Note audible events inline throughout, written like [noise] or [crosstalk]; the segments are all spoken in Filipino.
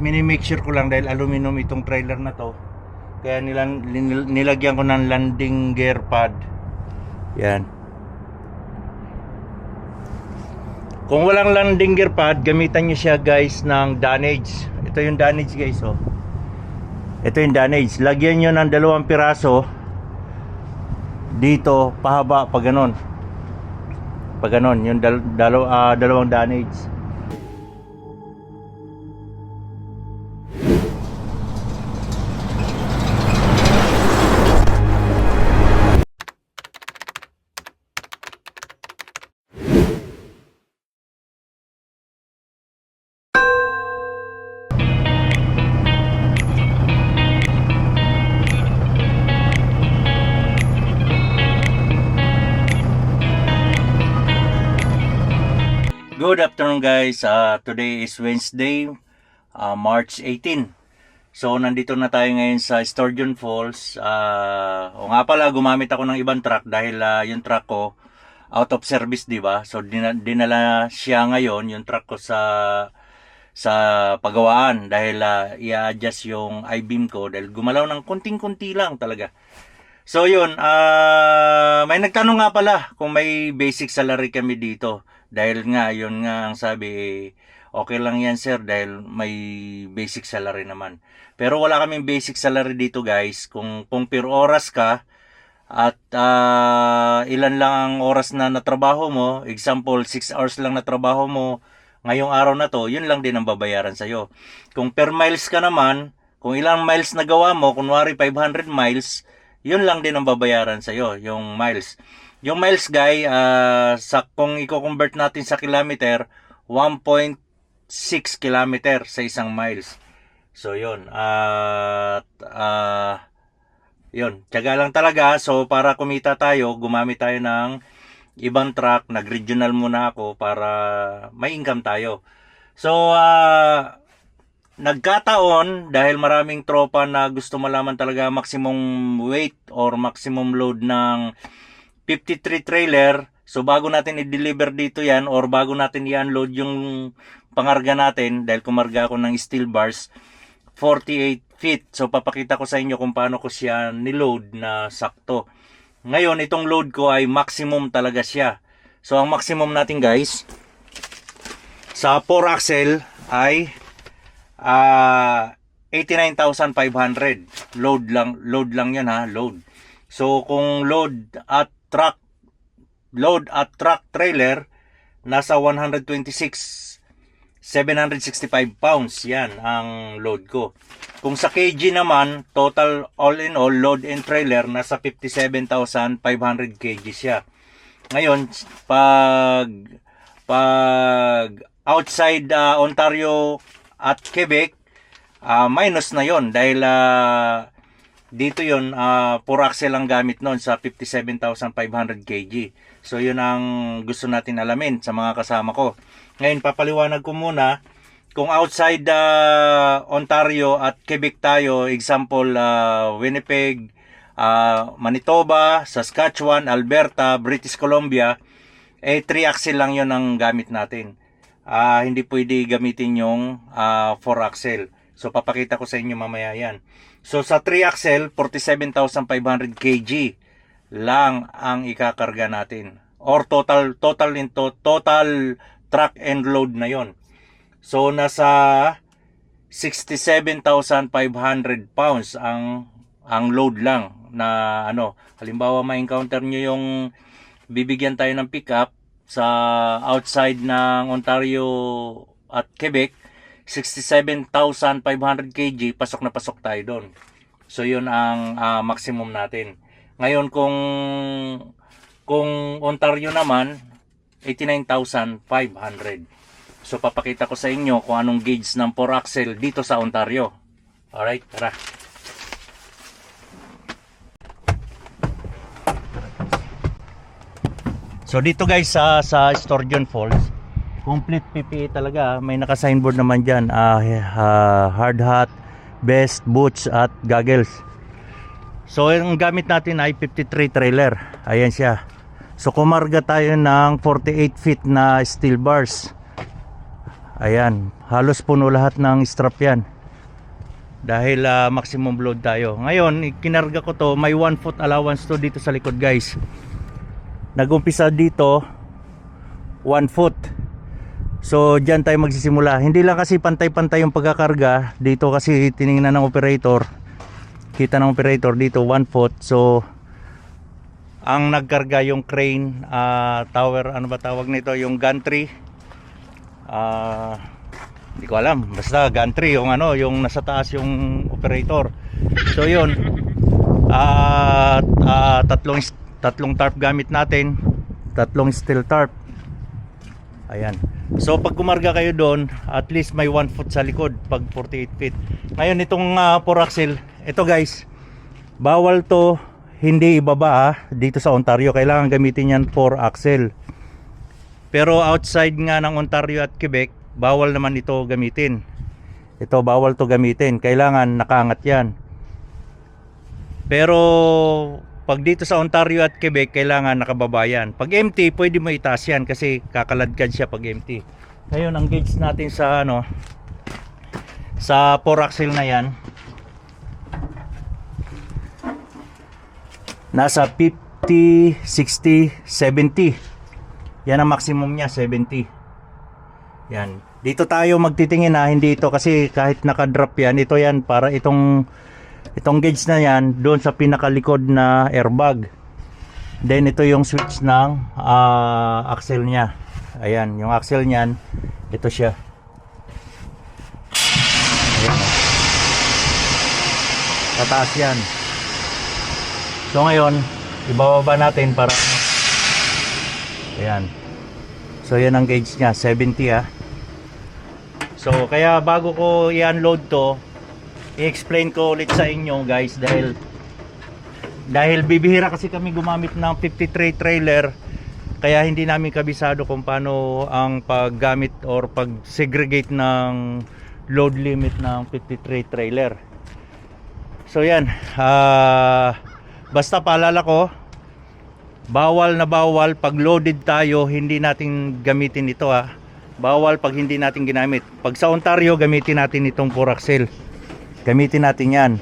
mini-make sure ko lang dahil aluminum itong trailer na to. Kaya nilan, nil- nilagyan ko ng landing gear pad. Yan. Kung walang landing gear pad, gamitan nyo siya guys ng damage. Ito yung damage guys oh. Ito yung damage. Lagyan nyo ng dalawang piraso dito pahaba pa ganon. Pa ganon, yung dal- dalaw- ah, dalawang damage. Good afternoon guys. Uh, today is Wednesday, uh, March 18. So nandito na tayo ngayon sa Sturgeon Falls. Uh, o nga pala gumamit ako ng ibang truck dahil uh, yung truck ko out of service, 'di ba? So dina- dinala siya ngayon yung truck ko sa sa pagawaan dahil uh, i-adjust yung I-beam ko dahil gumalaw ng kunting-kunti lang talaga. So yun, ah may nagtanong nga pala kung may basic salary kami dito. Dahil nga, yun nga ang sabi, eh, okay lang yan sir dahil may basic salary naman. Pero wala kaming basic salary dito guys. Kung, kung per oras ka at ah, ilan lang ang oras na natrabaho mo, example 6 hours lang na trabaho mo ngayong araw na to, yun lang din ang babayaran sa'yo. Kung per miles ka naman, kung ilang miles na gawa mo, kunwari 500 miles, yun lang din ang babayaran sa'yo, yung miles. Yung miles guy, ah, sa, kung i-convert natin sa kilometer, 1.6 kilometer sa isang miles. So yun, at ah, yun, tiyaga lang talaga. So para kumita tayo, gumamit tayo ng ibang truck, nag-regional muna ako para may income tayo. So, ah, nagkataon dahil maraming tropa na gusto malaman talaga maximum weight or maximum load ng 53 trailer. So bago natin i-deliver dito yan or bago natin i-unload yung pangarga natin dahil kumarga ako ng steel bars 48 feet. So papakita ko sa inyo kung paano ko siya niload na sakto. Ngayon itong load ko ay maximum talaga siya. So ang maximum natin guys sa 4 axle ay ah 89,500 load lang load lang yan ha load so kung load at truck load at truck trailer nasa 126 765 pounds yan ang load ko. Kung sa kg naman total all in all load and trailer nasa 57,500 kg siya. Ngayon pag pag outside uh, Ontario at Quebec ah, minus na yon dahil ah, dito yon uh, puro axle ang gamit noon sa 57,500 kg. So yun ang gusto natin alamin sa mga kasama ko. Ngayon papaliwanag ko muna kung outside ah, Ontario at Quebec tayo, example ah, Winnipeg, ah, Manitoba, Saskatchewan, Alberta, British Columbia, eh 3 axle lang yon ang gamit natin. Ah, hindi pwede gamitin yung 4 axle. So papakita ko sa inyo mamaya yan. So sa 3 axle, 47,500 kg lang ang ikakarga natin. Or total total into total truck and load na yon. So nasa 67,500 pounds ang ang load lang na ano, halimbawa ma-encounter nyo yung bibigyan tayo ng pickup sa outside ng Ontario at Quebec 67,500 kg pasok na pasok tayo doon. So yun ang ah, maximum natin. Ngayon kung kung Ontario naman 89,500 so papakita ko sa inyo kung anong gauge ng 4 axle dito sa Ontario. Alright tara. So dito guys sa sa Sturgeon Falls, complete PPE talaga. May naka-signboard naman diyan, ah, ah, hard hat, vest, boots at goggles. So yung gamit natin ay 53 trailer. Ayan siya. So kumarga tayo ng 48 feet na steel bars. Ayan, halos puno lahat ng strap yan. Dahil ah, maximum load tayo. Ngayon, kinarga ko to, may 1 foot allowance to dito sa likod guys. Nagumpisa dito 1 foot. So diyan tayo magsisimula. Hindi lang kasi pantay-pantay yung pagkakarga. Dito kasi tiningnan ng operator. Kita ng operator dito 1 foot. So ang nagkarga yung crane ah, tower ano ba tawag nito yung gantry ah hindi ko alam basta gantry yung ano yung nasa taas yung operator so yun ah ah, tatlong tatlong tarp gamit natin tatlong steel tarp ayan. So pag kumarga kayo doon at least may 1 foot sa likod pag 48 feet. Ngayon itong uh, axle ito guys bawal to hindi ibaba ah, dito sa Ontario. Kailangan gamitin yan 4 axle pero outside nga ng Ontario at Quebec bawal naman ito gamitin. Ito bawal to gamitin. Kailangan nakaangat yan. Pero pag dito sa Ontario at Quebec kailangan nakababa yan pag empty pwede mo itaas yan kasi kakaladkad siya pag empty ngayon ang gauge natin sa ano sa 4 axle na yan nasa 50, 60, 70. Yan ang maximum niya, 70. Yan. Dito tayo magtitingin ha, hindi ito kasi kahit naka-drop yan, ito yan para itong itong gauge na yan doon sa pinakalikod na airbag. Then ito yung switch ng ah, axle niya. Ayan, yung axle niyan, ito siya. Ayan. Tataas yan. So ngayon, ibababa natin para Ayan. So yan ang gauge niya, 70 ah. So kaya bago ko i-unload to, i-explain ko ulit sa inyo guys dahil dahil bibihira kasi kami gumamit ng 53 trailer kaya hindi namin kabisado kung paano ang paggamit or pag-segregate ng load limit ng 53 trailer. So yan, ah basta paalala ko, bawal na bawal pag loaded tayo, hindi natin gamitin ito ha. Bawal pag hindi natin ginamit. Pag sa Ontario, gamitin natin itong 4 axle. Gamitin natin yan.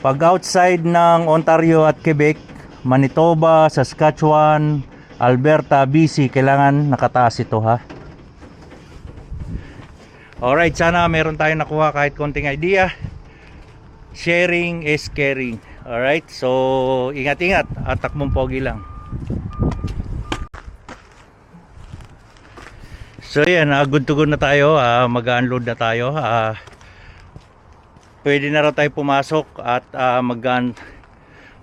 Pag outside ng Ontario at Quebec, Manitoba, Saskatchewan, Alberta, BC, kailangan nakataas ito ha. Alright, sana meron tayong nakuha kahit konting idea. Sharing is caring. Alright, so ingat-ingat at takbong pogi lang. So yan, ah, good to go na tayo. ah, mag-unload na tayo. ah. Pwede na raw tayo pumasok at ah, mag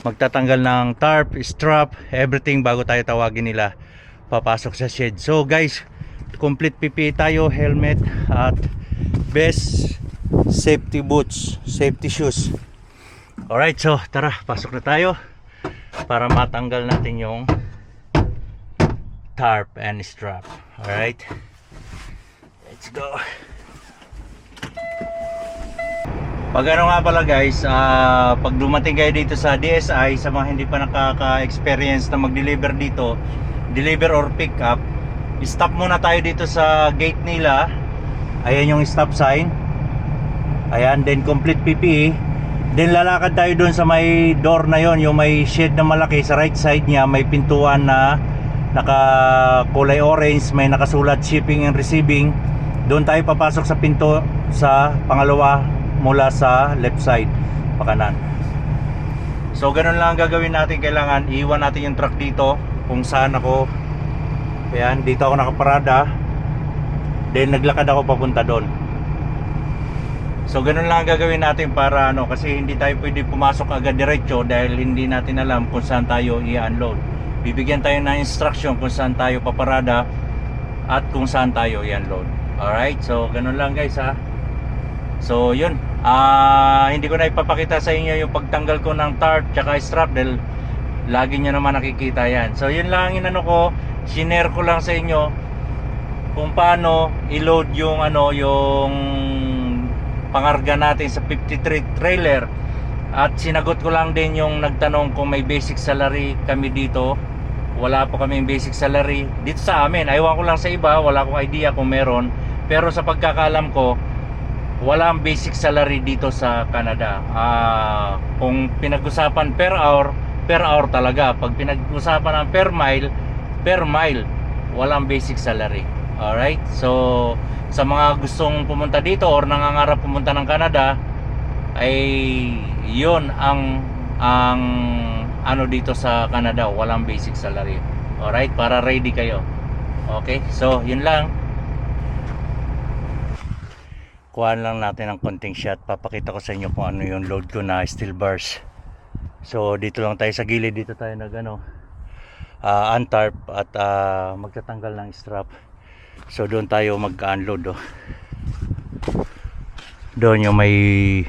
magtatanggal ng tarp, strap, everything bago tayo tawagin nila papasok sa shed. So guys, complete PPE tayo, helmet at best safety boots, safety shoes. Alright, so tara, pasok na tayo para matanggal natin yung tarp and strap. Alright. Let's go. Pag ano nga pala guys, ah, pag dumating kayo dito sa DSI, sa mga hindi pa nakaka-experience na mag-deliver dito, deliver or pick up, stop muna tayo dito sa gate nila. Ayan yung stop sign. Ayan, then complete PPE. Then lalakad tayo doon sa may door na yon, yung may shed na malaki sa right side niya, may pintuan na naka kulay orange, may nakasulat shipping and receiving. Doon tayo papasok sa pinto sa pangalawa mula sa left side, pakanan. So ganun lang ang gagawin natin, kailangan iwan natin yung truck dito kung saan ako. Ayan, dito ako nakaparada. Then naglakad ako papunta doon. So ganun lang ang gagawin natin para ano kasi hindi tayo pwede pumasok agad diretso dahil hindi natin alam kung saan tayo i-unload. Bibigyan tayo ng instruction kung saan tayo paparada at kung saan tayo i-unload. Alright, so ganun lang guys ha. So yun, ah hindi ko na ipapakita sa inyo yung pagtanggal ko ng tarp tsaka strap dahil lagi nyo naman nakikita yan. So yun lang ang inano ko, sinare ko lang sa inyo kung paano i-load yung ano yung pangarga natin sa 53 trailer. At sinagot ko lang din yung nagtanong kung may basic salary kami dito. Wala po kaming basic salary. Dito sa amin aywan ko lang sa iba wala akong idea kung meron. Pero sa pagkakalam ko, walang basic salary dito sa Canada. Ah, kung pinag-usapan per hour, per hour talaga. Pag pinag-usapan ng per mile, per mile, walang basic salary. Alright? So, sa mga gustong pumunta dito or nangangarap pumunta ng Canada, ay yun ang ang ano dito sa Canada, walang basic salary. Alright? Para ready kayo. Okay? So, yun lang. Kuhaan lang natin ng konting shot. Papakita ko sa inyo kung ano yung load ko na steel bars. So, dito lang tayo sa gilid. Dito tayo nag ano, ah, untarp at ah, magtatanggal ng strap. So, doon tayo mag-unload. Oh. Doon yung may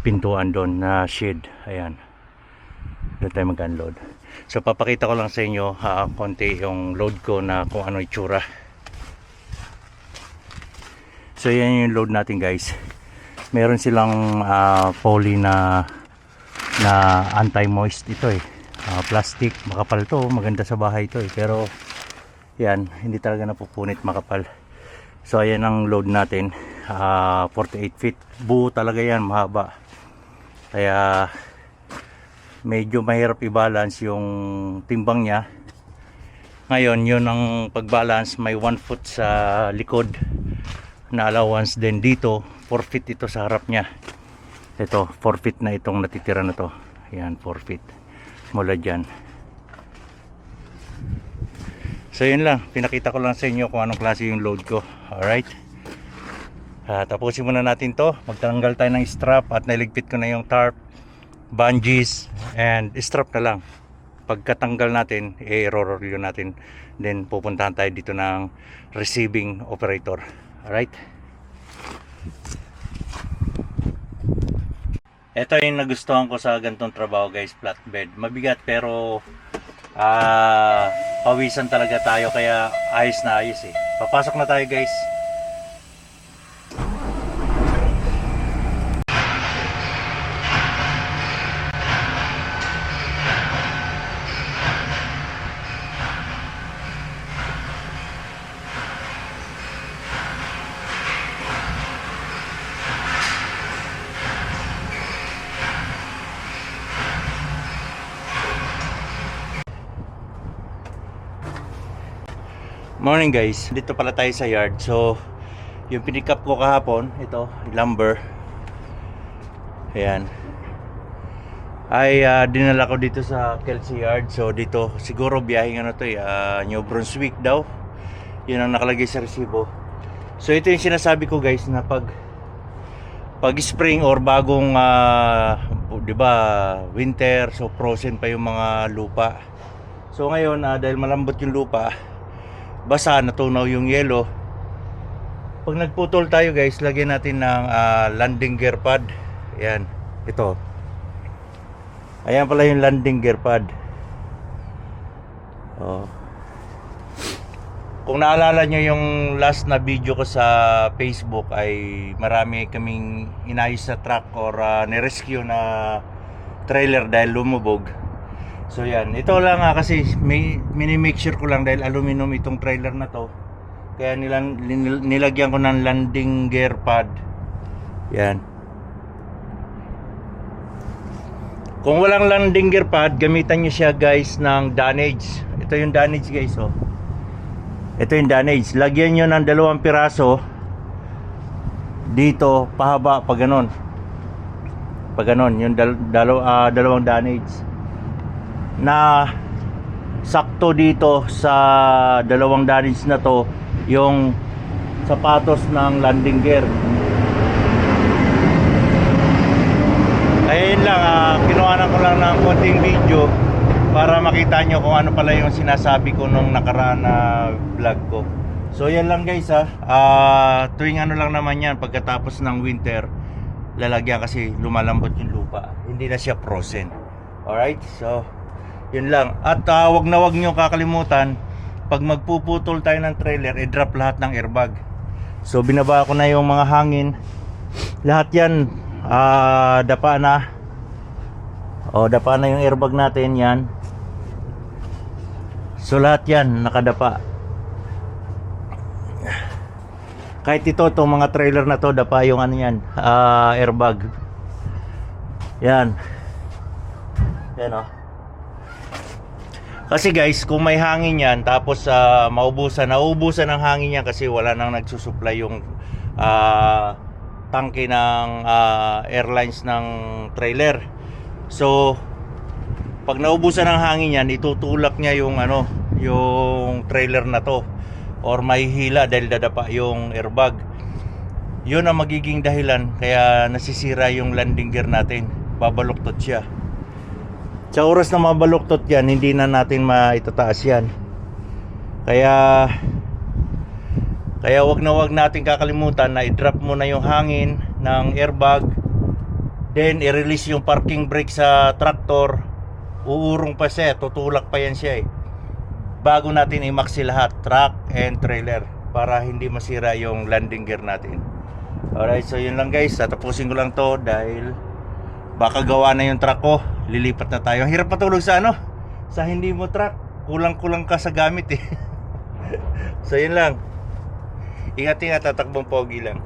pintuan doon na shed. Ayan. Doon tayo mag-unload. So, papakita ko lang sa inyo ha, konti yung load ko na kung ano itsura. So yan yung load natin guys. Meron silang ah, poly na na anti-moist ito eh. Ah, plastic, makapal to, maganda sa bahay to eh. Pero yan, hindi talaga napupunit makapal. So ayan ang load natin. Ah, 48 feet. Buo talaga yan, mahaba. Kaya medyo mahirap i-balance yung timbang niya. Ngayon, yun ang pag-balance, may 1 foot sa likod na allowance din dito. 4 feet ito sa harap niya. Ito 4 feet na itong natitira na to. Yan 4 feet mula dyan. So yun lang. Pinakita ko lang sa inyo kung anong klase yung load ko. Alright? Uh, tapusin muna natin to. Magtanggal tayo ng strap at naligpit ko na yung tarp bungees and strap na lang. Pagkatanggal natin i-roll natin. Then pupuntahan tayo dito ng receiving operator Alright. Ito yung nagustuhan ko sa gantong trabaho guys, flatbed. Mabigat pero ah pawisan talaga tayo kaya ayos na ayos eh. Papasok na tayo guys. Morning guys, dito pala tayo sa yard. So, yung pinick up ko kahapon, ito, lumber. Ayan. Ay ah, dinala ko dito sa Kelsey Yard. So dito siguro biyaheng ano to ah, New Brunswick daw. Yun ang nakalagay sa resibo. So ito yung sinasabi ko guys na pag pag spring or bagong ah, 'di ba winter so frozen pa yung mga lupa. So ngayon ah, dahil malambot yung lupa, basa natunaw yung yelo. Pag nagputol tayo guys, lagyan natin ng ah, landing gear pad. Ayan, ito. Ayan pala yung landing gear pad. Oh. Kung naalala nyo yung last na video ko sa Facebook ay marami kaming inayos sa truck or uh, nirescue na trailer dahil lumubog. So yan, ito lang nga kasi may mini-make sure ko lang dahil aluminum itong trailer na to. Kaya nilang, nil- nilagyan ko ng landing gear pad. Yan. Kung walang landing gear pad, gamitan nyo siya guys ng damage. Ito yung damage guys oh. Ito yung damage. Lagyan nyo ng dalawang piraso dito pahaba pag ganon. Pag ganon, yung dal- dalaw- ah, dalawang damage na sakto dito sa dalawang damage na to yung sapatos ng landing gear. Ayun lang, uh, kinuhanan ko lang ng konting video para makita nyo kung ano pala yung sinasabi ko nung nakaraan na vlog ko. So yan lang guys ha. Ah, tuwing ano lang naman yan pagkatapos ng winter, lalagyan kasi lumalambot yung lupa. Hindi na siya frozen. Alright? So, yun lang. At ah, wag na wag nyo kakalimutan, pag magpuputol tayo ng trailer, i-drop lahat ng airbag. So binaba ko na yung mga hangin. Lahat yan ah dapa na. O dapa na yung airbag natin yan. So lahat yan nakadapa. Kahit ito, itong mga trailer na to, dapa yung ano yan, ah, airbag. Yan. Yan oh. Kasi guys, kung may hangin yan, tapos ah, maubusan, naubusan ng hangin yan kasi wala nang nagsusupply yung ah, tangke ng ah, airlines ng trailer. So, pag naubusan ng hangin yan, itutulak niya yung ano, yung trailer na to or may dahil dadapa yung airbag. Yun ang magiging dahilan kaya nasisira yung landing gear natin. Babaluktot siya. Sa oras na mabaluktot yan, hindi na natin maitataas yan. Kaya kaya wag na wag natin kakalimutan na i-drop muna yung hangin ng airbag. Then i-release yung parking brake sa tractor. Uurong pa siya, tutulak pa yan siya eh. Bago natin i-maxi lahat, truck and trailer para hindi masira yung landing gear natin. Alright, so yun lang guys. Tatapusin ko lang to dahil baka gawa na yung truck ko. Lilipat na tayo. Hirap patulog sa ano? Sa hindi mo truck. Kulang-kulang ka sa gamit eh. [laughs] so yun lang. Ingat-ingat, tatakbong pogi lang.